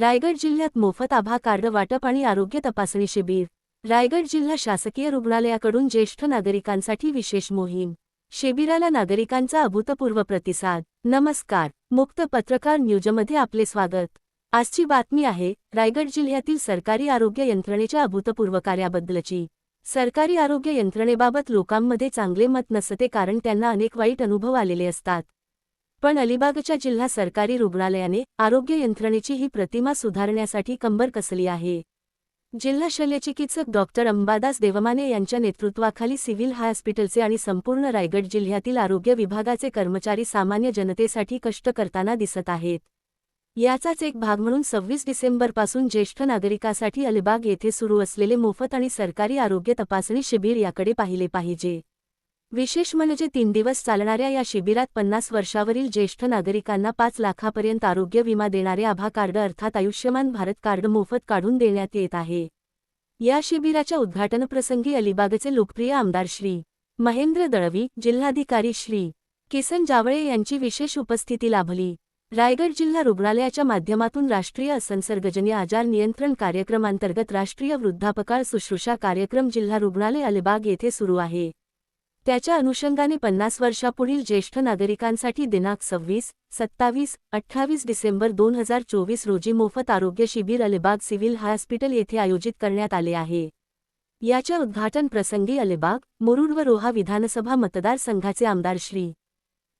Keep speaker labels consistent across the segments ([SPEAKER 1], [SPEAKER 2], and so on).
[SPEAKER 1] रायगड जिल्ह्यात मोफत आभा कार्ड वाटप आणि आरोग्य तपासणी शिबिर. रायगड जिल्हा शासकीय रुग्णालयाकडून ज्येष्ठ नागरिकांसाठी विशेष मोहीम. शिबिराला नागरिकांचा अभूतपूर्व प्रतिसाद. नमस्कार. मुक्त पत्रकार न्यूजमध्ये आपले स्वागत. आजची बातमी आहे रायगड जिल्ह्यातील सरकारी आरोग्य यंत्रणेच्या अभूतपूर्व कार्याबद्दलची. सरकारी आरोग्य यंत्रणेबाबत लोकांमध्ये चांगले मत नसते कारण त्यांना अनेक वाईट अनुभव आलेले असतात. पण अलिबागच्या जिल्हा सरकारी रुग्णालयाने आरोग्य यंत्रणेची ही प्रतिमा सुधारण्यासाठी कंबर कसली आहे? जिल्हा शल्यचिकित्सक डॉक्टर अंबादास देवमाने यांच्या नेतृत्वाखाली सिव्हिल हॉस्पिटलचे आणि संपूर्ण रायगड जिल्ह्यातील आरोग्य विभागाचे कर्मचारी सामान्य जनतेसाठी कष्ट करताना दिसत आहेत. याचाच एक भाग म्हणून सव्वीस डिसेंबरपासून ज्येष्ठ नागरिकासाठी अलिबाग येथे सुरू असलेले मोफत आणि सरकारी आरोग्य तपासणी शिबिर याकडे पाहिले पाहिजे. विशेष म्हणजे तीन दिवस चालणाऱ्या या शिबिरात पन्नास वर्षावरील ज्येष्ठ नागरिकांना पाच लाखापर्यंत आरोग्य विमा देणारे आभा कार्ड अर्थात आयुष्यमान भारत कार्ड मोफत काढून देण्यात येत आहे. या शिबिराच्या उद्घाटनप्रसंगी अलिबागचे लोकप्रिय आमदार श्री. महेंद्र दळवी जिल्हाधिकारी श्री. किसन जावळे यांची विशेष उपस्थिती लाभली. रायगड जिल्हा रुग्णालयाच्या माध्यमातून राष्ट्रीय असंसर्गजन्य आजार नियंत्रण कार्यक्रमांतर्गत राष्ट्रीय वृद्धापकाळ शुश्रूषा कार्यक्रम जिल्हा रुग्णालय अलिबाग येथे सुरू आहे. त्याच्या अनुषंगाने पन्नास वर्षापुढील ज्येष्ठ नागरिकांसाठी दिनांक सव्वीस सत्तावीस अठ्ठावीस डिसेंबर दोन हजार चोवीस रोजी मोफत आरोग्य शिबिर अलिबाग सिव्हिल हॉस्पिटल येथे आयोजित करण्यात आले आहे. याच्या उद्घाटन प्रसंगी अलिबाग मुरुड व रोहा विधानसभा मतदारसंघाचे आमदार श्री.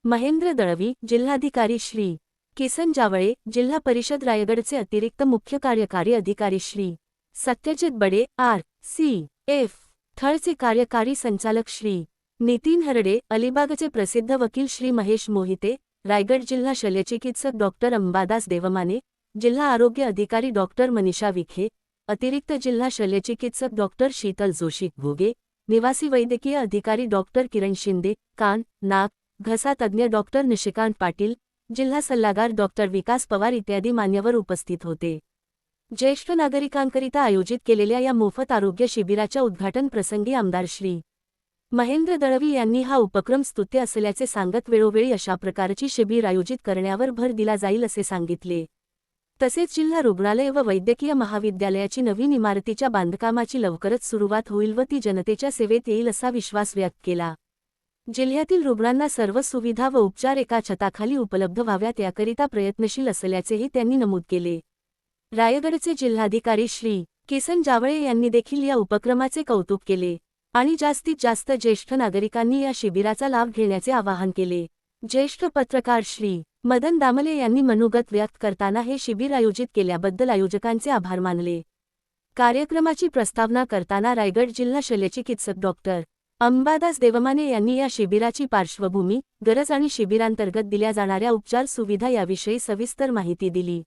[SPEAKER 1] महेंद्र दळवी जिल्हाधिकारी श्री. किसन जावळे जिल्हा परिषद रायगडचे अतिरिक्त मुख्य कार्यकारी अधिकारी Shri. Satyajit Bade R. C. F. थळचे कार्यकारी संचालक श्री. नितीन हरडे अलिबागचे प्रसिद्ध वकील श्री महेश मोहिते रायगड जिल्हा शल्यचिकित्सक डॉक्टर अंबादास देवमाने जिल्हा आरोग्य अधिकारी डॉक्टर मनीषा विखे अतिरिक्त जिल्हा शल्यचिकित्सक डॉक्टर शीतल जोशी घोगे निवासी वैद्यकीय अधिकारी डॉक्टर किरण शिंदे कान नाक घसा तज्ज्ञ डॉक्टर निशिकांत पाटील जिल्हा सल्लागार डॉक्टर विकास पवार इत्यादी मान्यवर उपस्थित होते. ज्येष्ठ नागरिकांकरिता आयोजित केलेल्या या मोफत आरोग्य शिबिराच्या उद्घाटन प्रसंगी आमदार श्री महेंद्र दळवी यांनी हा उपक्रम स्तुत्य असल्याचे सांगत वेळोवेळी अशा प्रकारची शिबिर आयोजित करण्यावर भर दिला जाईल असे सांगितले. तसेच जिल्हा रुग्णालय व वैद्यकीय महाविद्यालयाची नवीन इमारतीच्या बांधकामाची लवकरच सुरुवात होईल व ती जनतेच्या सेवेत येईल असा विश्वास व्यक्त केला. जिल्ह्यातील रुग्णांना सर्व सुविधा व उपचार एका छताखाली उपलब्ध व्हाव्यात याकरिता प्रयत्नशील असल्याचेही त्यांनी नमूद केले. रायगडचे जिल्हाधिकारी श्री किसन जावळे यांनी देखील या उपक्रमाचे कौतुक केले. आणि जास्तीत जास्त ज्येष्ठ नागरिकांनी या शिबिराचा लाभ घेण्याचे आवाहन केले. ज्येष्ठ पत्रकार श्री. मदन दामले यांनी मनोगत व्यक्त करताना हे शिबिर आयोजित केल्याबद्दल आयोजकांचे आभार मानले. कार्यक्रमाची प्रस्तावना करताना रायगड जिल्हा शल्यचिकित्सक डॉक्टर अंबादास देवमाने यांनी या शिबिराची पार्श्वभूमी गरज आणि शिबिरांतर्गत दिल्या जाणाऱ्या उपचार सुविधा याविषयी सविस्तर माहिती दिली.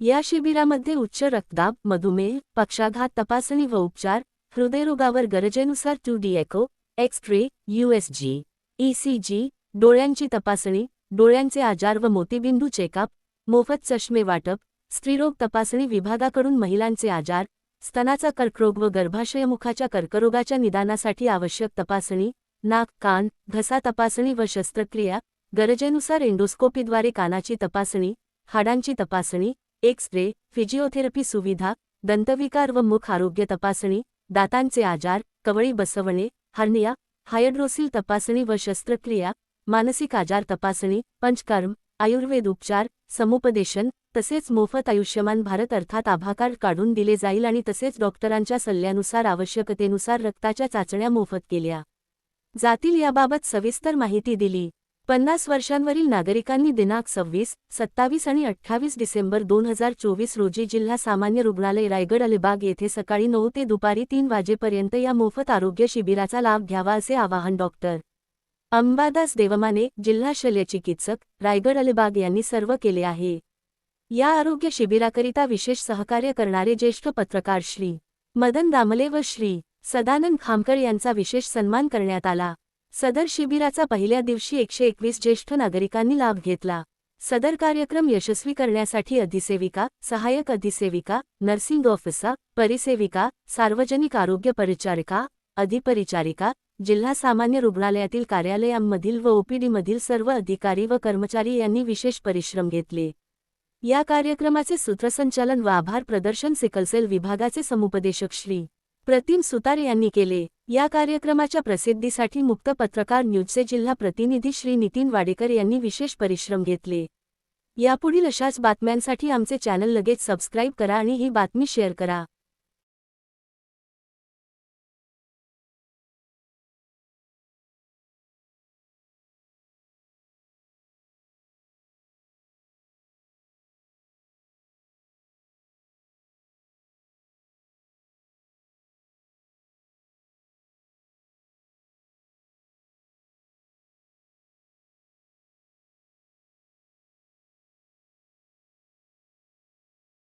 [SPEAKER 1] या शिबिरामध्ये उच्च रक्तदाब मधुमेह पक्षाघात तपासणी व उपचार हृदयरोगावर गरजेनुसार two D echo X ray USG ECG डोळ्यांची तपासणी डोळ्यांचे आजार व मोतीबिंदू चेकअप मोफत चष्मे वाटप स्त्रीरोग तपासणी विभागाकडून महिलांचे आजार स्तनाचा कर्करोग व गर्भाशयमुखाच्या कर्करोगाच्या निदानासाठी आवश्यक तपासणी नाक कान घसा तपासणी व शस्त्रक्रिया गरजेनुसार एंडोस्कोपीद्वारे कानाची तपासणी हाडांची तपासणी एक्स रे फिजिओथेरपी सुविधा दंतविकार व मुख आरोग्य तपासणी दातांचे आजार कवळी बसवणे हर्निया हायड्रोसिल तपासणी व शस्त्रक्रिया मानसिक आजार तपासणी पंचकर्म आयुर्वेद उपचार समुपदेशन तसेच मोफत आयुष्यमान भारत अर्थात आभाकार काढून दिले जाईल आणि तसेच डॉक्टरांच्या सल्ल्यानुसार आवश्यकतेनुसार रक्ताच्या चाचण्या मोफत केल्या. जातील याबाबत सविस्तर माहिती दिली. पन्नास वर्षांवरील नागरिकांनी दिनांक सव्वीस सत्तावीस आणि अठ्ठावीस डिसेंबर दोन हजार चोवीस रोजी जिल्हा सामान्य रुग्णालय रायगड अलिबाग येथे सकाळी नऊ ते दुपारी तीन वाजेपर्यंत या मोफत आरोग्य शिबिराचा लाभ घ्यावा असे आवाहन डॉक्टर अंबादास देवमाने जिल्हा शल्यचिकित्सक रायगड अलिबाग यांनी सर्व केले आहे. या आरोग्य शिबिराकरिता विशेष सहकार्य करणारे ज्येष्ठ पत्रकार श्री मदन दामले व श्री सदानंद खामकर यांचा विशेष सन्मान करण्यात आला. सदर शिबिराचा पहिल्या दिवशी एकशे एकवीस ज्येष्ठ नागरिकांनी लाभ घेतला. सदर कार्यक्रम यशस्वी करण्यासाठी अधिसेविका सहाय्यक अधिसेविका नर्सिंग ऑफिसर परिसेविका सार्वजनिक आरोग्य परिचारिका अधिपरिचारिका जिल्हा सामान्य रुग्णालयातील कार्यालयांमधील व ओपीडीमधील सर्व अधिकारी व कर्मचारी यांनी विशेष परिश्रम घेतले. या कार्यक्रमाचे सूत्रसंचालन व आभार प्रदर्शन सिकलसेल विभागाचे समुपदेशक श्री. प्रतिम सुतार यांनी केले. या कार्यक्रमाच्या प्रसिद्धीसाठी मुक्त पत्रकार न्यूजचे जिल्हा प्रतिनिधी श्री नितीन वाडेकर यांनी विशेष परिश्रम घेतले. यापुढील अशाच बातम्यांसाठी आमचे चॅनल लगेच सबस्क्राईब करा आणि ही बातमी शेअर करा.